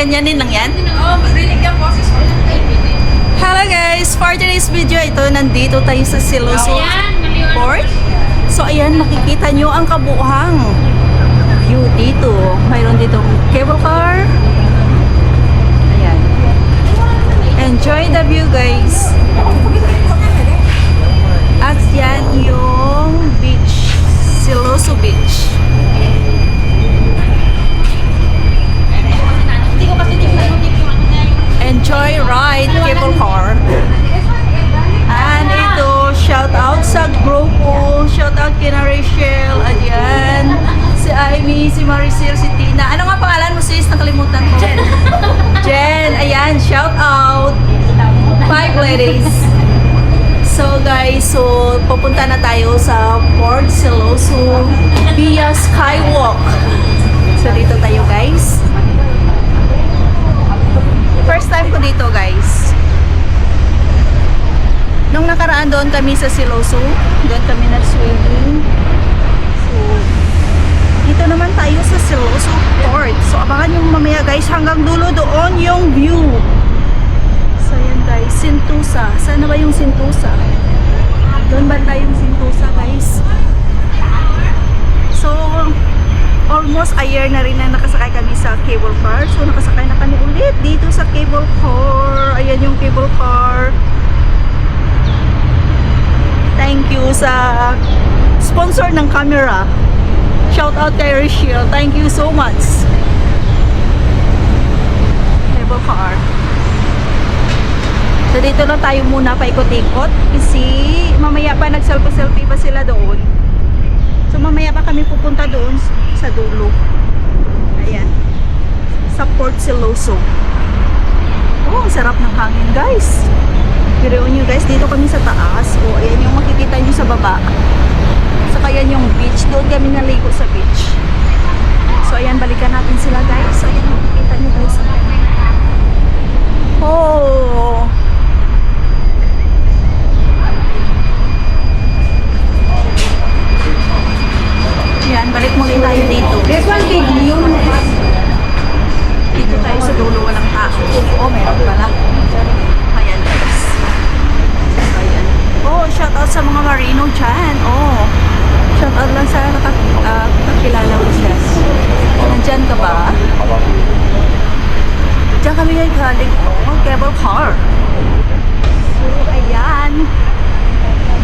Ganyanin lang yan? Oh, rinig ang boses ko. Hello guys! For today's video, ito nandito tayo sa Siloso Port. So ayan, makikita nyo ang kabuuhang view dito. Mayroon dito cable car. Ayan. Enjoy the view guys. Cable car. And ito, shout out sa grupo, shout out kina Rachel, ayan, si Amy, si Maricel, si Tina. Ano nga pangalan mo sis? Nakalimutan ko. Jen. Jen, ayan, shout out. Five ladies. So guys, so pupunta na tayo sa Port Siloso via Skywalk. So dito tayo guys. First time ko dito guys. Nung nakaraan doon kami sa Siloso, doon kami nag-swimming. So, dito naman tayo sa Siloso Port. So, abangan yung mamaya guys, hanggang dulo doon yung view. So, yan guys, Sintusa. Saan na ba yung Sintusa? Doon ba tayong Sintusa guys? So, almost a year na rin na nakasakay kami sa cable car. So, nakasakay dito sa cable car. Ayan yung cable car. Thank you sa sponsor ng camera. Shout out kay Rachel. Thank you so much. Cable car. So dito lang tayo muna paikot-ikot kasi mamaya pa nag-selfie-selfie pa sila doon. So mamaya pa kami pupunta doon sa dulo. Ayan. Sa Port Siloso. Oh, ang sarap ng hangin guys. Pero nyo guys, dito kami sa taas. O, ayan yung makikita nyo sa baba. Saka yan yung beach. Doon kami naligo sa beach. So, ayan, balikan natin sila guys. So, ayan, makikita nyo guys. Oh! Yan, balik muli tayo dito. This one big view. Sa dulo, walang tao. Oh, meron pala. Ayan, guys. Ayan. Oh, shout out sa mga marino dyan. Oh. Shout out lang sa naka, uh, kakilala ko siya. Nandyan ka ba? Diyan kami ngayon galing. Oh, cable car. So, ayan.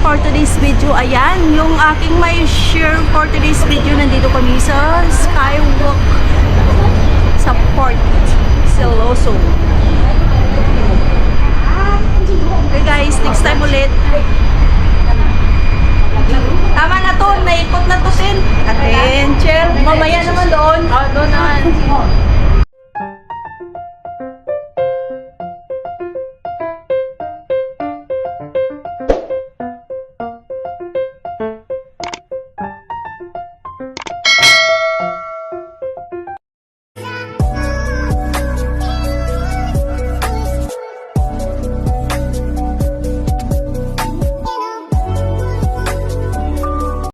For today's video, ayan. Yung aking may share for today's video, nandito kami sa Skywalk Siloso. Okay guys, next time ulit. Tama na to, naikot na to sin. Atin, Chel. Mamaya naman doon. Oh, doon na.